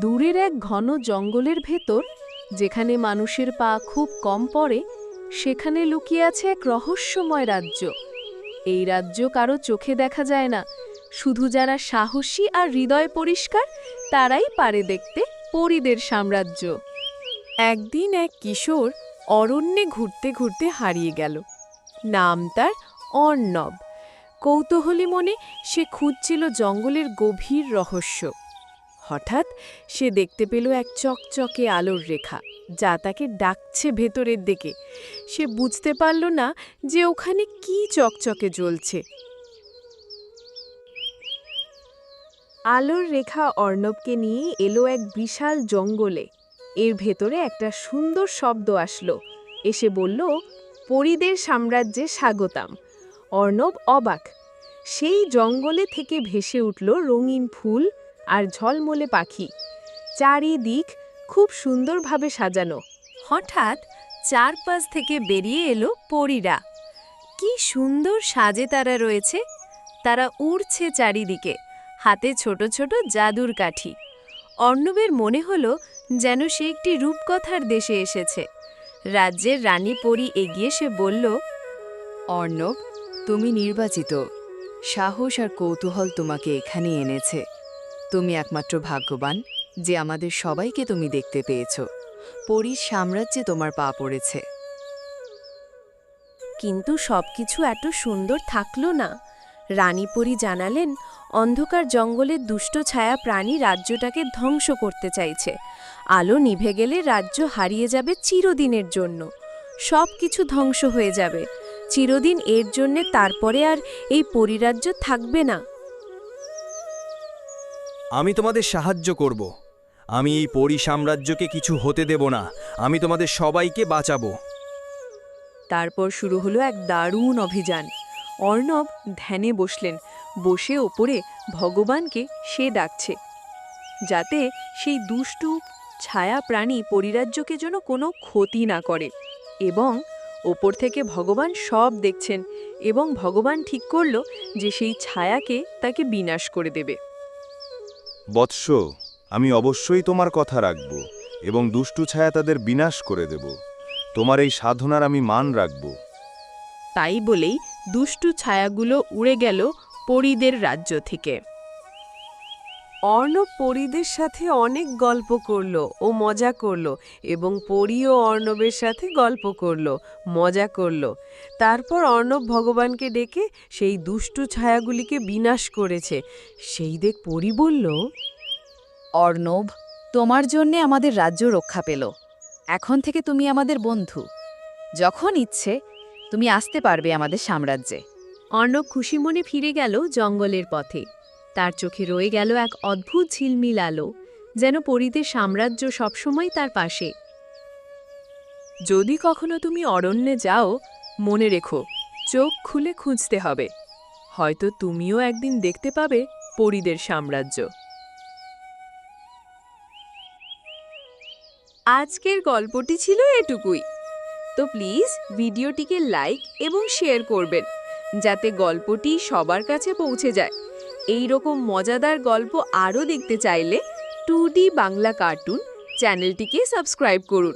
দূরের এক ঘন জঙ্গলের ভেতর, যেখানে মানুষের পা খুব কম পড়ে, সেখানে লুকিয়ে আছে এক রহস্যময় রাজ্য। এই রাজ্য কারও চোখে দেখা যায় না। শুধু যারা সাহসী আর হৃদয় পরিষ্কার, তারাই পারে দেখতে পরীদের সাম্রাজ্য। একদিন এক কিশোর অরণ্যে ঘুরতে ঘুরতে হারিয়ে গেল। নাম তার অর্ণব। কৌতূহলী মনে সে খুঁজছিল জঙ্গলের গভীর রহস্য। হঠাৎ সে দেখতে পেল এক চকচকে আলোর রেখা, যা তাকে ডাকছে ভেতরের দিকে। সে বুঝতে পারল না যে ওখানে কি চকচকে জ্বলছে। আলোর রেখা অর্ণবকে নিয়ে এলো এক বিশাল জঙ্গলে। এর ভেতরে একটা সুন্দর শব্দ আসলো। এসে বলল, পরিদের সাম্রাজ্যে স্বাগতাম। অর্ণব অবাক। সেই জঙ্গলে থেকে ভেসে উঠল রঙিন ফুল আর ঝলমলে পাখি। চারিদিক খুব সুন্দরভাবে সাজানো। হঠাৎ চারপাশ থেকে বেরিয়ে এলো পরীরা। কি সুন্দর সাজে তারা রয়েছে। তারা উড়ছে চারিদিকে, হাতে ছোট ছোট জাদুর কাঠি। অর্ণবের মনে হলো যেন সে একটি রূপকথার দেশে এসেছে। রাজ্যের রানী পরী এগিয়ে সে বলল, অর্ণব, তুমি নির্বাচিত। সাহস আর কৌতূহল তোমাকে এখানে এনেছে। তুমি একমাত্র ভাগ্যবান যে আমাদের সবাইকে তুমি দেখতে পেয়েছ। পরীর সাম্রাজ্যে তোমার পা পড়েছে। কিন্তু সবকিছু এত সুন্দর থাকল না। রানীপরি জানালেন, অন্ধকার জঙ্গলের দুষ্ট ছায়া প্রাণী রাজ্যটাকে ধ্বংস করতে চাইছে। আলো নিভে গেলে রাজ্য হারিয়ে যাবে চিরদিনের জন্য। সব কিছু ধ্বংস হয়ে যাবে। চিরদিন এর জন্যে তারপরে আর এই পরিরাজ্য থাকবে না। আমি তোমাদের সাহায্য করব। আমি এই পরি সাম্রাজ্যকে কিছু হতে দেব না। আমি তোমাদের সবাইকে বাঁচাবো। তারপর শুরু হলো এক দারুণ অভিযান। অর্ণব ধ্যানে বসলেন। বসে ওপরে ভগবানকে সে ডাকছে। যাতে সেই দুষ্টু, ছায়া প্রাণী পরিরাজ্যকে যেন কোনো ক্ষতি না করে এবং ওপর থেকে ভগবান সব দেখছেন এবং ভগবান ঠিক করল যে সেই ছায়াকে তাকে বিনাশ করে দেবে। বৎস, আমি অবশ্যই তোমার কথা রাখব এবং দুষ্টু ছায়া তাদের বিনাশ করে দেব। তোমার এই সাধনার আমি মান রাখব। তাই বলেই দুষ্টু ছায়াগুলো উড়ে গেল পরীদের রাজ্য থেকে। অর্ণব পরীদের সাথে অনেক গল্প করল ও মজা করল এবং পরীও অর্ণবের সাথে গল্প করল মজা করল। তারপর অর্ণব ভগবানকে ডেকে সেই দুষ্টু ছায়াগুলিকে বিনাশ করেছে। সেই দেখ পরী বলল অর্ণব তোমার জন্যে আমাদের রাজ্য রক্ষা পেল। এখন থেকে তুমি আমাদের বন্ধু। যখন ইচ্ছে তুমি আসতে পারবে আমাদের সাম্রাজ্যে। অর্ণব খুশি মনে ফিরে গেল জঙ্গলের পথে। তার চোখে রয়ে গেল এক অদ্ভুত ঝিলমিল আলো, যেন পরীদের সাম্রাজ্য সবসময় তার পাশে। যদি কখনো তুমি অরণ্যে যাও, মনে রেখো, চোখ খুলে খুঁজতে হবে। হয়তো তুমিও একদিন দেখতে পাবে পরীদের সাম্রাজ্য। আজকের গল্পটি ছিল এটুকুই। তো প্লিজ ভিডিওটিকে লাইক এবং শেয়ার করবেন, যাতে গল্পটি সবার কাছে পৌঁছে যায়। এই রকম মজাদার গল্প আরও দেখতে চাইলে টু বাংলা কার্টুন চ্যানেলটিকে সাবস্ক্রাইব করুন।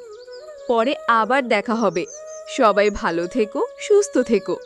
পরে আবার দেখা হবে। সবাই ভালো থেকো, সুস্থ থেকো।